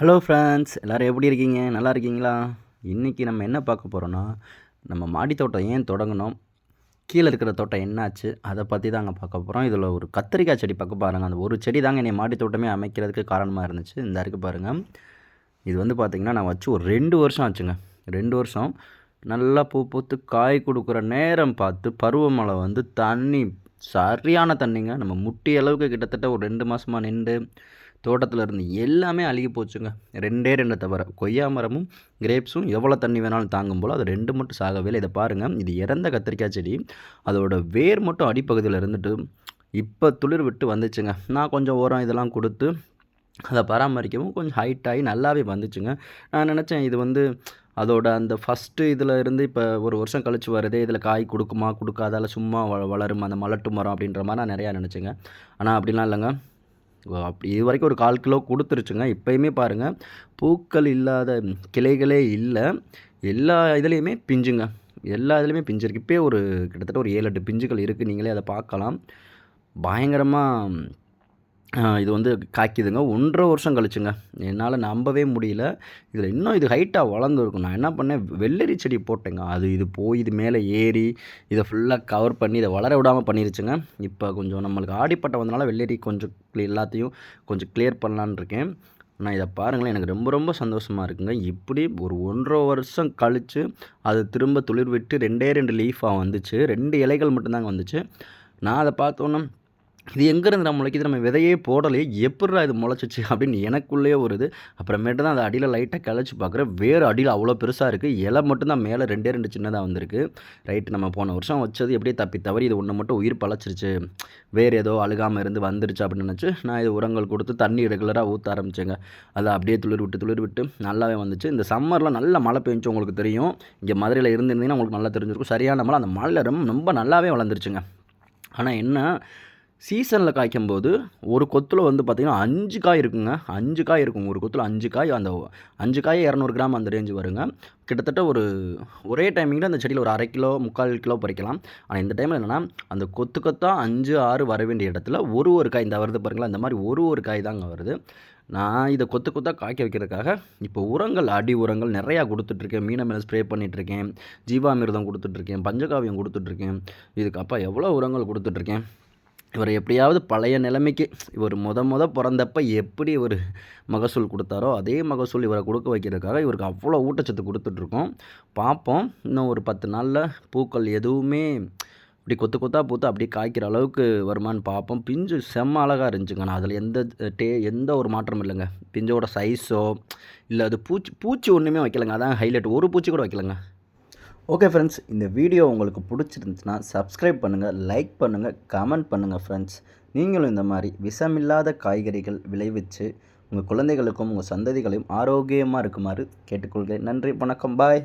Hello friends எல்லோரும் எப்படி இருக்கீங்க? நல்லா இருக்கீங்களா? இன்றைக்கி நம்ம என்ன பார்க்க போகிறோன்னா நம்ம மாடி தோட்டம் ஏன் தொடங்கணும்? கீழே இருக்கிற தோட்டம் என்னாச்சு? அதை பற்றி தாங்க பார்க்க போகிறோம் இதில் ஒரு கத்திரிக்காய் செடி பார்க்க பாருங்கள் அந்த ஒரு செடி தாங்க என்னை மாடி தோட்டமே அமைக்கிறதுக்கு காரணமாக இருந்துச்சு. இந்த இருக்குது பாருங்கள் இது வந்து பார்த்திங்கன்னா நான் வச்சு ஒரு ரெண்டு வருஷம் ஆச்சுங்க. ரெண்டு வருஷம் நல்லா பூ பூத்து காய் கொடுக்குற நேரம் பார்த்து பருவமழை வந்து தண்ணி சரியான தண்ணிங்க. நம்ம முட்டி அளவுக்கு கிட்டத்தட்ட ஒரு ரெண்டு மாதமாக நின்று தோட்டத்தில் இருந்து எல்லாமே அழுகி போச்சுங்க. ரெண்டே ரெண்டு தவிர கொய்யா மரமும் கிரேப்ஸும் எவ்வளோ தண்ணி வேணாலும் தாங்கும் போல் அது ரெண்டு மட்டும் சாகவே இல்லை. இதை பாருங்கள் இது இறந்த கத்திரிக்காய் செடி. அதோட வேர் மட்டும் அடிப்பகுதியில் இருந்துட்டு இப்போ துளிர் விட்டு வந்துச்சுங்க. நான் கொஞ்சம் உரம் இதெல்லாம் கொடுத்து அதை பராமரிக்கவும் கொஞ்சம் ஹைட் ஆகி நல்லாவே வந்துச்சுங்க. நான் நினச்சேன் இது வந்து அதோட அந்த ஃபஸ்ட்டு இதில் இருந்து இப்போ ஒரு வருஷம் கழிச்சு வருதே இதில் காய் கொடுக்குமா கொடுக்காதால சும்மா வ வளரும் அந்த மலட்டு மரம் அப்படின்ற மாதிரி நான் நிறையா நினச்சேங்க. ஆனால் அப்படிலாம் இல்லைங்க. அப்படி இது வரைக்கும் ஒரு கால் கிலோ கொடுத்துருச்சுங்க. இப்போயுமே பாருங்கள் பூக்கள் இல்லாத கிளைகளே இல்லை. எல்லா இதுலேயுமே பிஞ்சுங்க. எல்லா இதுலேயுமே பிஞ்சு இருக்குது இப்போயே ஒரு கிட்டத்தட்ட ஒரு ஏழு எட்டு பிஞ்சுகள் இருக்குது நீங்களே அதை பார்க்கலாம். பயங்கரமாக இது வந்து காய்க்குதுங்க. ஒன்றரை வருஷம் கழிச்சுங்க. என்னால் நம்பவே முடியல. இதில் இன்னும் இது ஹைட்டாக வளர்ந்துருக்கும். நான் என்ன பண்ணேன்? வெள்ளரி செடி போட்டேங்க. அது இது போய் இது மேலே ஏறி இதை ஃபுல்லாக கவர் பண்ணி இதை வளர விடாமல் பண்ணிருச்சுங்க. இப்போ கொஞ்சம் நம்மளுக்கு ஆடிப்பட்டம் வந்தனால வெள்ளரி கொஞ்சம் எல்லாத்தையும் கொஞ்சம் கிளியர் பண்ணலான் இருக்கேன். ஆனால் இதை பாருங்களேன். எனக்கு ரொம்ப ரொம்ப சந்தோஷமாக இருக்குங்க. இப்படி ஒரு ஒன்றரை வருஷம் கழித்து அது திரும்ப துளிர் விட்டு ரெண்டே ரெண்டு லீஃபாக வந்துச்சு. ரெண்டு இலைகள் மட்டும்தாங்க வந்துச்சு. நான் அதை பார்த்தோன்னே இது எங்கேருந்து நம்ம முளைக்குது? நம்ம விதையே போடலையே. எப்படிடா இது முளைச்சிச்சு அப்படின்னு எனக்குள்ளேயே வருது அப்புறமேட்டு தான் அதை அடியில் லைட்டாக கிளச்சி பார்க்குறேன் வேறு அடியில் அவ்வளோ பெருசாக இருக்குது இலை மட்டும்தான் மேலே ரெண்டே ரெண்டு சின்னதாக வந்திருக்கு. ரைட்டு நம்ம போன வருஷம் வச்சது எப்படியே தப்பி தவறி இது ஒன்று மட்டும் உயிர் பழச்சிருச்சு. வேறு ஏதோ அழுகாமல் இருந்து வந்துருச்சு அப்படின்னு நினச்சி நான் இது உரங்கள் கொடுத்து தண்ணி ரெகுலராக ஊற்ற ஆரம்பிச்சேங்க. அதை அப்படியே துளிர் விட்டு துளிர் விட்டு நல்லாவே வந்துச்சு. இந்த சம்மரில் நல்ல மழை பெஞ்சு உங்களுக்கு தெரியும். இங்கே மதுரையில் இருந்திருந்தீங்கன்னா உங்களுக்கு நல்லா தெரிஞ்சிருக்கும். சரியான மழை அந்த மழையில் ரொம்ப ரொம்ப நல்லாவே வளர்ந்துருச்சுங்க. ஆனால் என்ன சீசனில் காய்க்கும்போது ஒரு கொத்தில் வந்து பார்த்திங்கன்னா அஞ்சு காய் இருக்குங்க. அஞ்சு காய் இருக்கும். ஒரு கொத்தில் அஞ்சு காய் அந்த அஞ்சு காய் இரநூறு கிராம் அந்த ரேஞ்சு வருங்க. கிட்டத்தட்ட ஒரு ஒரே டைமிங்கில் அந்த செடியில் ஒரு அரை கிலோ முக்கால் கிலோ பறிக்கலாம். ஆனால் இந்த டைமில் என்னென்னா அந்த கொத்து கொத்தாக அஞ்சு ஆறு வர வேண்டிய இடத்துல ஒரு ஒரு காய் இந்த வருது பாருங்களா இந்த மாதிரி ஒரு ஒரு காய் தாங்க வருது. நான் இதை கொத்து கொத்தாக காய்க்க வைக்கிறதுக்காக இப்போ உரங்கள் அடி உரங்கள் நிறையா கொடுத்துட்ருக்கேன். மீனை மேலே ஸ்ப்ரே பண்ணிகிட்ருக்கேன் ஜீவாமிர்தம் கொடுத்துட்ருக்கேன். பஞ்சகாவியம் கொடுத்துட்ருக்கேன். இதுக்கு எவ்வளோ உரங்கள் கொடுத்துட்ருக்கேன்? இவர் எப்படியாவது பழைய நிலைமைக்கு இவர் முத முத பிறந்தப்ப எப்படி ஒரு மகசூல் கொடுத்தாரோ அதே மகசூல் இவரை கொடுக்க வைக்கிறதுக்காக இவருக்கு அவ்வளோ ஊட்டச்சத்து கொடுத்துட்ருக்கோம். பார்ப்போம். இன்னும் ஒரு பத்து நாளில் பூக்கள் எதுவுமே இப்படி கொத்து கொத்தாக பூத்து அப்படியே காய்க்கிற அளவுக்கு வருமானு பார்ப்போம். பிஞ்சு செம்ம அழகாக இருந்துச்சுங்க. நான் அதில் எந்த டே எந்த ஒரு மாற்றமும் இல்லைங்க. பிஞ்சோட சைஸோ இல்லை அது பூச்சி பூச்சி ஒன்றுமே வைக்கலைங்க. அதான் ஹைலைட் ஒரு பூச்சி கூட வைக்கலைங்க. ஓகே ஃப்ரெண்ட்ஸ் இந்த வீடியோ உங்களுக்கு பிடிச்சிருந்துச்சுன்னா சப்ஸ்கிரைப் பண்ணுங்கள் லைக் பண்ணுங்கள் கமெண்ட் பண்ணுங்கள் ஃப்ரெண்ட்ஸ் நீங்களும் இந்த மாதிரி விஷமில்லாத காய்கறிகள் விளைவிச்சு உங்கள் குழந்தைகளுக்கும் உங்கள் சந்ததிகளையும் ஆரோக்கியமாக இருக்குமாறு கேட்டுக்கொள்கிறேன். நன்றி வணக்கம் பாய்